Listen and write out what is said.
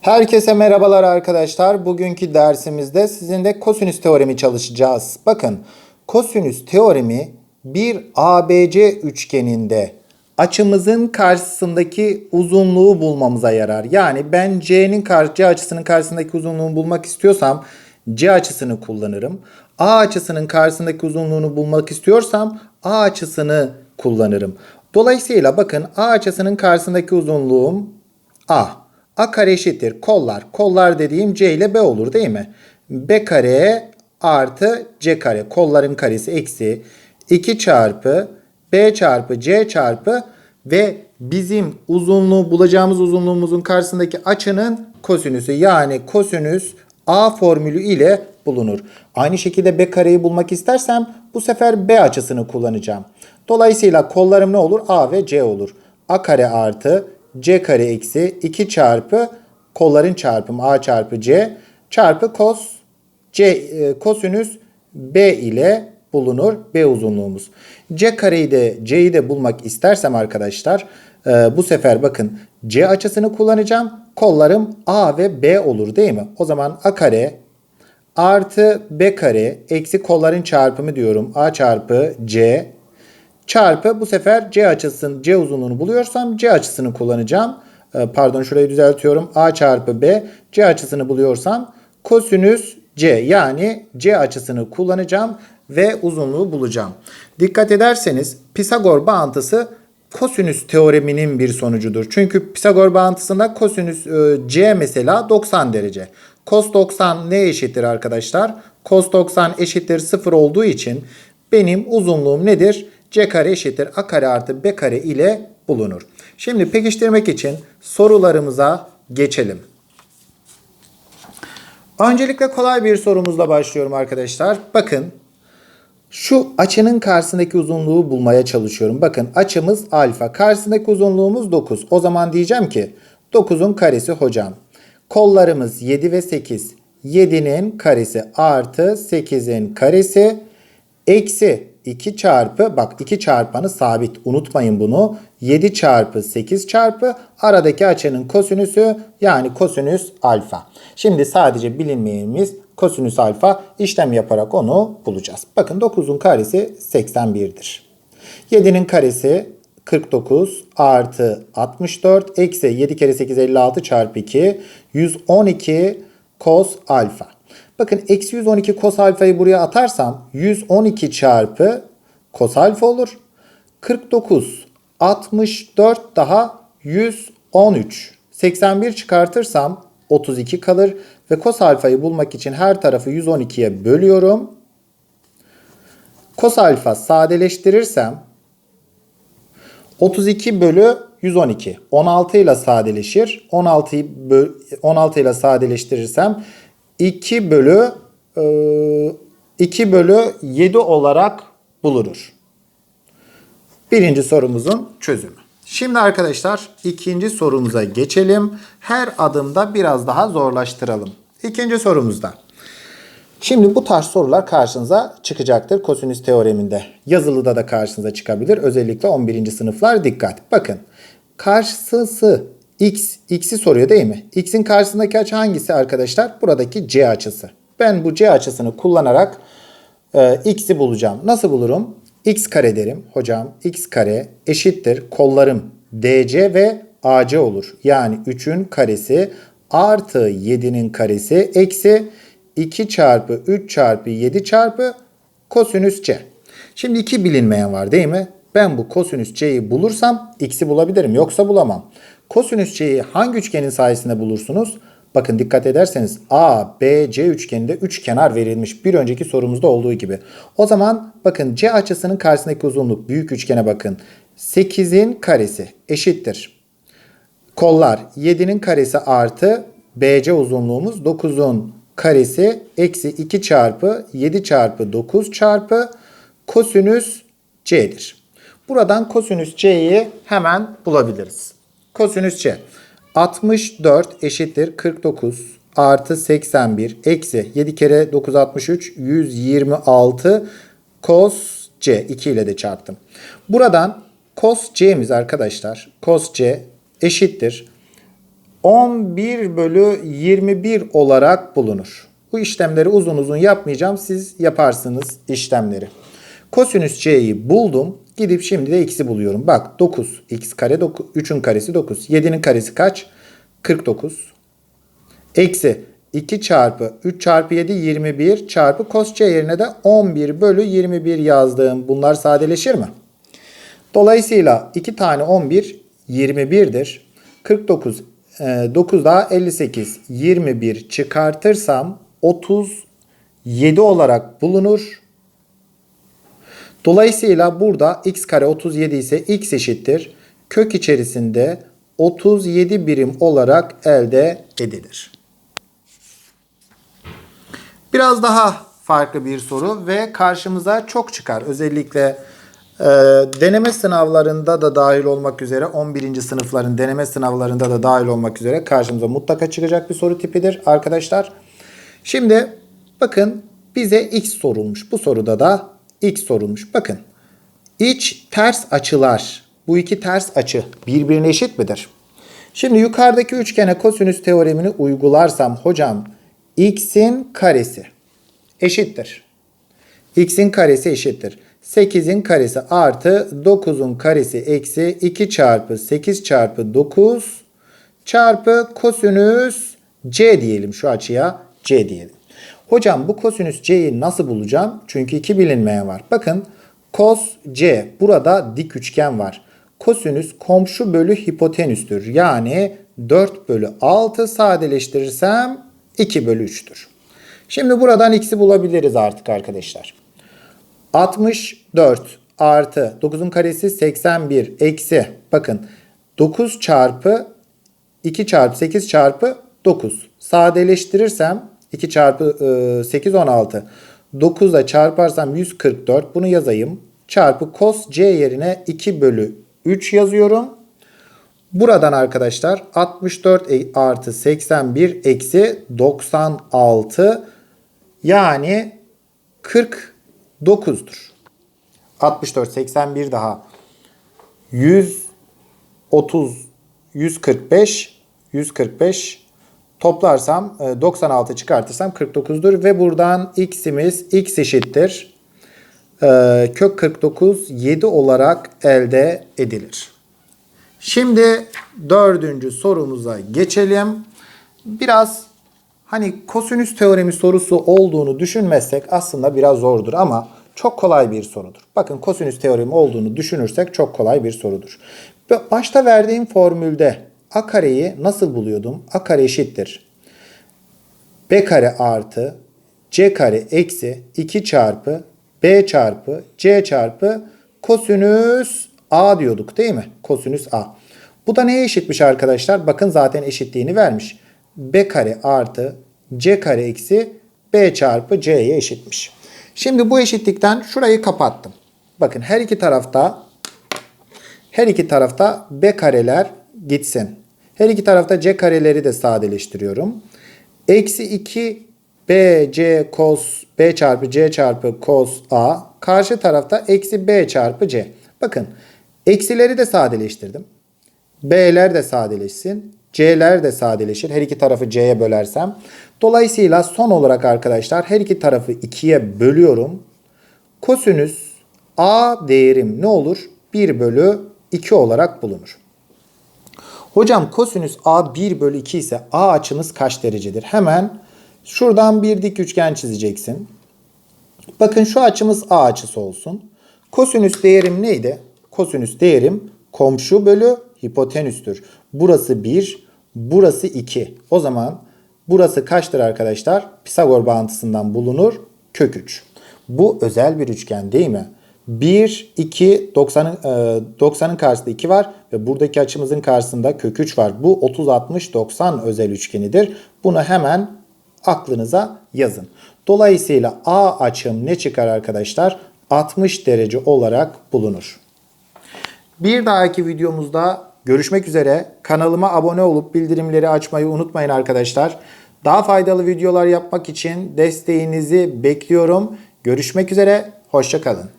Herkese merhabalar arkadaşlar. Bugünkü dersimizde sizinle kosinüs teoremi çalışacağız. Bakın kosinüs teoremi bir ABC üçgeninde açımızın karşısındaki uzunluğu bulmamıza yarar. Yani ben C'nin C açısının karşısındaki uzunluğunu bulmak istiyorsam C açısını kullanırım. A açısının karşısındaki uzunluğunu bulmak istiyorsam A açısını kullanırım. Dolayısıyla bakın A açısının karşısındaki uzunluğum A. A kare eşittir kollar. Kollar dediğim C ile B olur değil mi? B kare artı C kare. Kolların karesi eksi 2 çarpı B çarpı C çarpı ve bizim uzunluğu bulacağımız uzunluğumuzun karşısındaki açının kosinüsü. Yani kosinüs A formülü ile bulunur. Aynı şekilde B kareyi bulmak istersem bu sefer B açısını kullanacağım. Dolayısıyla kollarım ne olur? A ve C olur. A kare artı C kare eksi 2 çarpı kolların çarpımı A çarpı C çarpı kos C e, kosinüs B ile bulunur B uzunluğumuz. C kareyi de C'yi de bulmak istersem arkadaşlar e, bu sefer bakın C açısını kullanacağım. Kollarım A ve B olur değil mi? O zaman A kare artı B kare eksi kolların çarpımı diyorum. A çarpı C çarpı bu sefer C açısının C uzunluğunu buluyorsam C açısını kullanacağım. Ee, Pardon şurayı düzeltiyorum. A çarpı B C açısını buluyorsam kosinüs C yani C açısını kullanacağım ve uzunluğu bulacağım. Dikkat ederseniz Pisagor bağıntısı kosinüs teoreminin bir sonucudur. Çünkü Pisagor bağıntısında kosinüs e, C mesela 90 derece. Kos 90 ne eşittir arkadaşlar? Kos 90 eşittir 0 olduğu için benim uzunluğum nedir? C kare eşittir A kare artı B kare ile bulunur. Şimdi pekiştirmek için sorularımıza geçelim. Öncelikle kolay bir sorumuzla başlıyorum arkadaşlar. Bakın şu açının karşısındaki uzunluğu bulmaya çalışıyorum. Bakın açımız alfa. Karşısındaki uzunluğumuz 9. O zaman diyeceğim ki 9'un karesi hocam. Kollarımız 7 ve 8. 7'nin karesi artı 8'in karesi eksi 2 çarpı bak 2 çarpanı sabit unutmayın bunu. 7 çarpı 8 çarpı aradaki açının kosinüsü yani kosinüs alfa. Şimdi sadece bilinmeyenimiz kosinüs alfa işlem yaparak onu bulacağız. Bakın 9'un karesi 81'dir. 7'nin karesi 49 artı 64 eksi 7 kere 8 56 çarpı 2 112 kos alfa. Bakın eksi 112 kos alfayı buraya atarsam 112 çarpı kos alfa olur. 49 64 daha 113 81 çıkartırsam 32 kalır ve kos alfayı bulmak için her tarafı 112'ye bölüyorum. Kos alfa sadeleştirirsem 32 bölü 112. 16 ile sadeleşir. 16'yı 16 ile sadeleştirirsem 2 bölü e, 2 bölü 7 olarak bulunur. Birinci sorumuzun çözümü. Şimdi arkadaşlar ikinci sorumuza geçelim. Her adımda biraz daha zorlaştıralım. İkinci sorumuzda. Şimdi bu tarz sorular karşınıza çıkacaktır kosinüs teoreminde. Yazılıda da karşınıza çıkabilir. Özellikle 11. sınıflar dikkat. Bakın karşısı x, x'i soruyor değil mi? x'in karşısındaki açı hangisi arkadaşlar? Buradaki c açısı. Ben bu c açısını kullanarak e, x'i bulacağım. Nasıl bulurum? x kare derim. Hocam x kare eşittir kollarım dc ve ac olur. Yani 3'ün karesi artı 7'nin karesi eksi 2 çarpı 3 çarpı 7 çarpı kosinüs c. Şimdi iki bilinmeyen var değil mi? Ben bu kosinüs c'yi bulursam x'i bulabilirim. Yoksa bulamam. Kosinüs c'yi hangi üçgenin sayesinde bulursunuz? Bakın dikkat ederseniz A, B, C üçgeninde üç kenar verilmiş. Bir önceki sorumuzda olduğu gibi. O zaman bakın C açısının karşısındaki uzunluk büyük üçgene bakın. 8'in karesi eşittir. Kollar 7'nin karesi artı BC uzunluğumuz 9'un karesi eksi 2 çarpı 7 çarpı 9 çarpı kosinüs C'dir. Buradan kosinüs C'yi hemen bulabiliriz. Kosinüs C. 64 eşittir 49 artı 81 eksi 7 kere 9 63 126 cos C 2 ile de çarptım. Buradan cos C'miz arkadaşlar cos C eşittir 11 bölü 21 olarak bulunur. Bu işlemleri uzun uzun yapmayacağım. Siz yaparsınız işlemleri. Kosinüs c'yi buldum. Gidip şimdi de x'i buluyorum. Bak 9. x kare 9. 3'ün karesi 9. 7'nin karesi kaç? 49. Eksi 2 çarpı 3 çarpı 7 21 çarpı cos c yerine de 11 bölü 21 yazdım. Bunlar sadeleşir mi? Dolayısıyla 2 tane 11 21'dir. 49 e, 9 daha 58 21 çıkartırsam 37 olarak bulunur. Dolayısıyla burada x kare 37 ise x eşittir. Kök içerisinde 37 birim olarak elde edilir. Biraz daha farklı bir soru ve karşımıza çok çıkar. Özellikle e, deneme sınavlarında da dahil olmak üzere 11. sınıfların deneme sınavlarında da dahil olmak üzere karşımıza mutlaka çıkacak bir soru tipidir arkadaşlar. Şimdi bakın bize x sorulmuş. Bu soruda da x sorulmuş. Bakın iç ters açılar bu iki ters açı birbirine eşit midir? Şimdi yukarıdaki üçgene kosinüs teoremini uygularsam hocam x'in karesi eşittir. x'in karesi eşittir. 8'in karesi artı 9'un karesi eksi 2 çarpı 8 çarpı 9 çarpı kosinüs c diyelim şu açıya c diyelim. Hocam bu kosinüs c'yi nasıl bulacağım? Çünkü iki bilinmeyen var. Bakın cos c burada dik üçgen var. Kosinüs komşu bölü hipotenüstür. Yani 4 bölü 6 sadeleştirirsem 2 bölü 3'tür. Şimdi buradan x'i bulabiliriz artık arkadaşlar. 64 artı 9'un karesi 81 eksi bakın 9 çarpı 2 çarpı 8 çarpı 9 sadeleştirirsem 2 çarpı 8 16 9 ile çarparsam 144 bunu yazayım. Çarpı cos c yerine 2 bölü 3 yazıyorum. Buradan arkadaşlar 64 artı 81 eksi 96 yani 49'dur. 64, 81 daha. 130, 145, 145 toplarsam 96 çıkartırsam 49'dur ve buradan x'imiz x eşittir. Ee, kök 49 7 olarak elde edilir. Şimdi dördüncü sorumuza geçelim. Biraz hani kosinüs teoremi sorusu olduğunu düşünmezsek aslında biraz zordur ama çok kolay bir sorudur. Bakın kosinüs teoremi olduğunu düşünürsek çok kolay bir sorudur. Başta verdiğim formülde a kareyi nasıl buluyordum? a kare eşittir. b kare artı c kare eksi 2 çarpı b çarpı c çarpı kosinüs a diyorduk değil mi? Kosinüs a. Bu da neye eşitmiş arkadaşlar? Bakın zaten eşitliğini vermiş. b kare artı c kare eksi b çarpı c'ye eşitmiş. Şimdi bu eşitlikten şurayı kapattım. Bakın her iki tarafta her iki tarafta b kareler gitsin. Her iki tarafta c kareleri de sadeleştiriyorum. Eksi 2 b c cos b çarpı c çarpı cos a. Karşı tarafta eksi b çarpı c. Bakın eksileri de sadeleştirdim. b'ler de sadeleşsin. c'ler de sadeleşir. Her iki tarafı c'ye bölersem. Dolayısıyla son olarak arkadaşlar her iki tarafı 2'ye bölüyorum. Kosinüs a değerim ne olur? 1 bölü 2 olarak bulunur. Hocam kosinüs a 1 bölü 2 ise a açımız kaç derecedir? Hemen şuradan bir dik üçgen çizeceksin. Bakın şu açımız a açısı olsun. Kosinüs değerim neydi? Kosinüs değerim komşu bölü hipotenüstür. Burası 1, burası 2. O zaman burası kaçtır arkadaşlar? Pisagor bağıntısından bulunur. Kök 3. Bu özel bir üçgen değil mi? 1, 2, 90'ın 90'ın karşısında 2 var ve buradaki açımızın karşısında kök 3 var. Bu 30, 60, 90 özel üçgenidir. Bunu hemen aklınıza yazın. Dolayısıyla A açım ne çıkar arkadaşlar? 60 derece olarak bulunur. Bir dahaki videomuzda görüşmek üzere. Kanalıma abone olup bildirimleri açmayı unutmayın arkadaşlar. Daha faydalı videolar yapmak için desteğinizi bekliyorum. Görüşmek üzere, hoşçakalın.